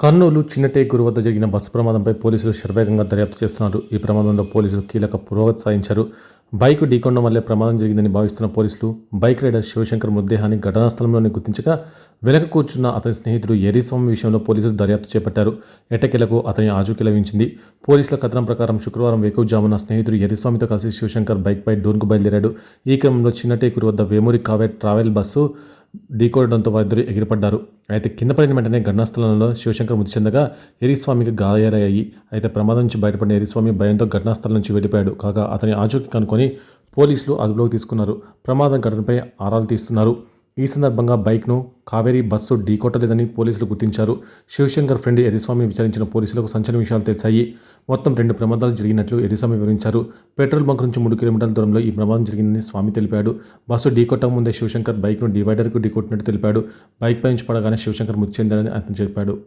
కర్నూలు చిన్నటేకూరు వద్ద జరిగిన బస్సు ప్రమాదంపై పోలీసులు శరవేగంగా దర్యాప్తు చేస్తున్నారు. ఈ ప్రమాదంలో పోలీసులు కీలక పురోగతి సాధించారు. బైక్ ఢీకొండం వల్లే ప్రమాదం జరిగిందని భావిస్తున్న పోలీసులు బైక్ రైడర్ శివశంకర్ మృతదేహాన్ని ఘటనా స్థలంలోనే గుర్తించగా వెనక కూర్చున్న అతని స్నేహితుడు ఎరీస్వామి విషయంలో పోలీసులు దర్యాప్తు చేపట్టారు. ఎటకెలకు అతని ఆచూకీ లభించింది. పోలీసుల కథనం ప్రకారం శుక్రవారం వేకువజామున స్నేహితుడు ఎరిస్వామితో కలిసి శివశంకర్ బైక్పై డోన్కు బయలుదేరాడు. ఈ క్రమంలో చిన్నటేకూరు వద్ద వేమూరి కావే ట్రావెల్ బస్సు ఢీకొనడంతో వారిద్దరు ఎగిరిపడ్డారు. అయితే కింద పడిన వెంటనే ఘటనాస్థలంలో శివశంకర్ మృతి చెందగా ఎరిస్వామికి గాయాలయ్యాయి. అయితే ప్రమాదం నుంచి బయటపడిన ఎరిస్వామి భయంతో ఘటనాస్థలం నుంచి వెళ్ళిపోయాడు. కాగా అతని ఆచూకీ కనుకొని పోలీసులు అదుపులోకి తీసుకున్నారు. ప్రమాదం ఘటనపై ఆరాలు తీస్తున్నారు. ఈ సందర్భంగా బైక్ను కావేరీ బస్సు ఢీకొట్టలేదని పోలీసులు గుర్తించారు. శివశంకర్ ఫ్రెండ్ ఎరిస్వామి విచారించిన పోలీసులకు సంచలన విషయాలు తెలిసాయి. మొత్తం రెండు ప్రమాదాలు జరిగినట్లు ఎరిస్వామి వివరించారు. పెట్రోల్ బంక్ నుంచి మూడు కిలోమీటర్ల దూరంలో ఈ ప్రమాదం జరిగిందని స్వామి తెలిపాడు. బస్సు ఢీకొట్టక ముందే శివశంకర్ బైక్ను డివైడర్కు ఢీకొట్టినట్టు తెలిపాడు. బైక్ పై నుంచి పడగానే శివశంకర్ మృతి చెందాడని అతను చెప్పాడు.